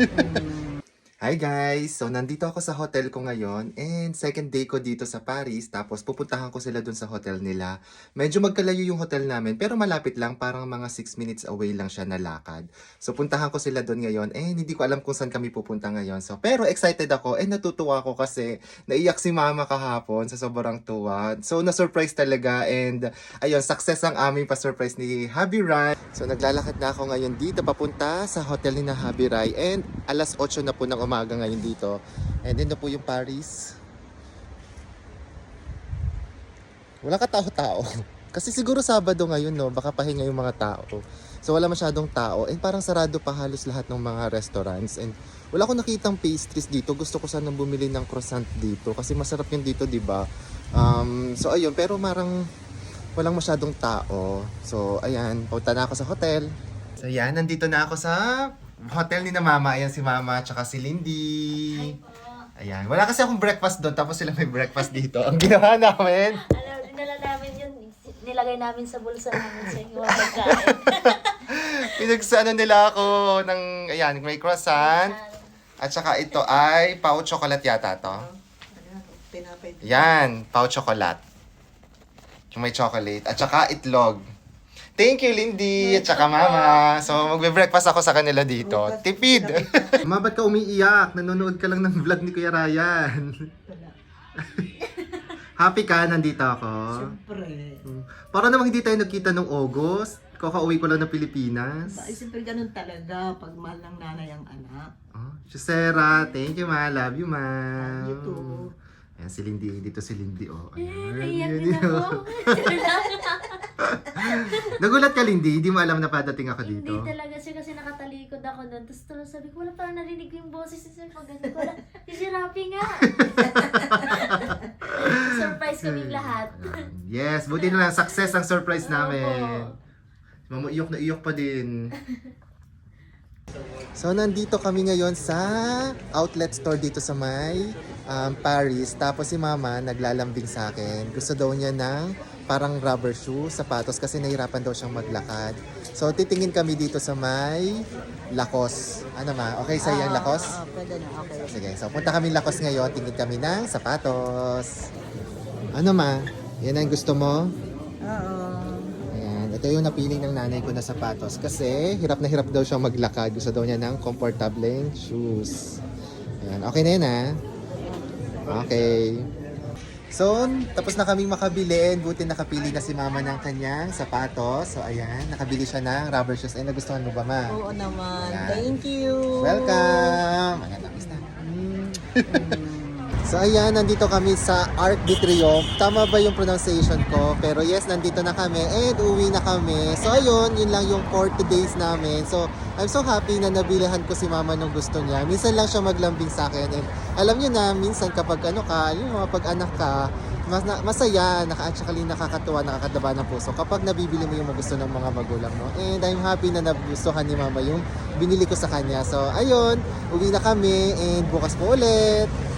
mm-hmm. Hi guys! So nandito ako sa hotel ko ngayon and second day ko dito sa Paris tapos pupuntahan ko sila dun sa hotel nila. Medyo magkalayo yung hotel namin pero malapit lang parang mga 6 minutes away lang siya na lakad. So puntahan ko sila dun ngayon and hindi ko alam kung saan kami pupunta ngayon. So pero excited ako and natutuwa ako kasi naiyak si mama kahapon sa sobrang tuwa. So na-surprise talaga and ayun success ang aming pa-surprise ni Habi Rai. So naglalakad na ako ngayon dito papunta sa hotel ni na Habi Rai and alas 8 na po ng umaga ngayon dito. And then po yung Paris. Wala ka tao-tao. Kasi siguro Sabado ngayon, no? Baka pahinga yung mga tao. So wala masyadong tao. And parang sarado pa halos lahat ng mga restaurants. And wala akong nakitang pastries dito. Gusto ko sanang bumili ng croissant dito. Kasi masarap yun dito, di ba? Um, so ayun, pero marang walang masyadong tao. So ayan, punta na ako sa hotel. So ayan, nandito na ako sa hotel ni na mama. Ayan si mama, tsaka si Lindy. Ayan, wala kasi akong breakfast doon. Tapos sila may breakfast dito. Ang ginawa namin, Alam, dinala namin yun. Nilagay namin sa bulsa namin sa inyo ang pagkain. Pinagsano nila ako ng, ayan, may croissant. At saka ito ay pau chocolate yata to. Tinapay. Yan, pau chocolate. Yung may chocolate. At saka itlog. Thank you, Lindy. At saka mama. So, magbe-breakfast ako sa kanila dito. Tipid. Mama, ba't ka umiiyak? Nanonood ka lang ng vlog ni Kuya Ryan. Happy ka? Nandito ako. Siyempre. Para namang hindi tayo nagkita nung August. Kakauwi ko lang ng Pilipinas. Ba, eh, siyempre ganun talaga pag mahal ng nanay ang anak. Oh, Sarah, thank you ma. Love you ma. You too. Ayan, si Lindy. Dito si Lindy, oh. Eh, Ayan, naiyak yun, din yun. ako. Nagulat ka, Lindy. Hindi mo alam na padating ako dito. Hindi talaga siya kasi nakatalikod ako doon. Tapos tuloy sabi ko, wala parang narinig ko yung boses ni Sir. Pag ganun ko, wala. Si Sir Rafi nga. Surprise kaming lahat. Ayan. Yes, buti na lang. Success ang surprise namin. Mama, iyok na iyok pa din. So, nandito kami ngayon sa outlet store dito sa may um, Paris. Tapos si Mama naglalambing sa akin. Gusto daw niya ng parang rubber shoe, sapatos kasi nahirapan daw siyang maglakad. So, titingin kami dito sa may Lacoste. Ano ma? Okay sa yan, Lacoste? Ah, pwede na, okay. Sige, so punta kami Lacoste ngayon. Tingin kami ng sapatos. Ano ma? Yan ang gusto mo? Oo. Ayan, ito yung napili ng nanay ko na sapatos kasi hirap na hirap daw siyang maglakad. Gusto daw niya ng comfortable shoes. Ayan, okay na yun ha? Okay. So, tapos na kaming makabili and buti nakapili na si mama ng kanyang sapatos. So, ayan, nakabili siya ng rubber shoes. Ay, nagustuhan mo ba ma? Oo naman. Yan. Thank you. Welcome! Ayan, tapos na. So ayan, nandito kami sa Arc de Triomphe. Tama ba yung pronunciation ko? Pero yes, nandito na kami and uwi na kami. So ayun, yun lang yung 40 days namin. So I'm so happy na nabilihan ko si mama nung gusto niya. Minsan lang siya maglambing sa akin. And alam niyo na, minsan kapag ano ka, yung mga pag anak ka, mas, na, masaya, naka, at saka nakakatuwa, nakakadaba ng puso kapag nabibili mo yung gusto ng mga magulang mo. And I'm happy na nagustuhan ni mama yung binili ko sa kanya. So ayun, uwi na kami and bukas po ulit.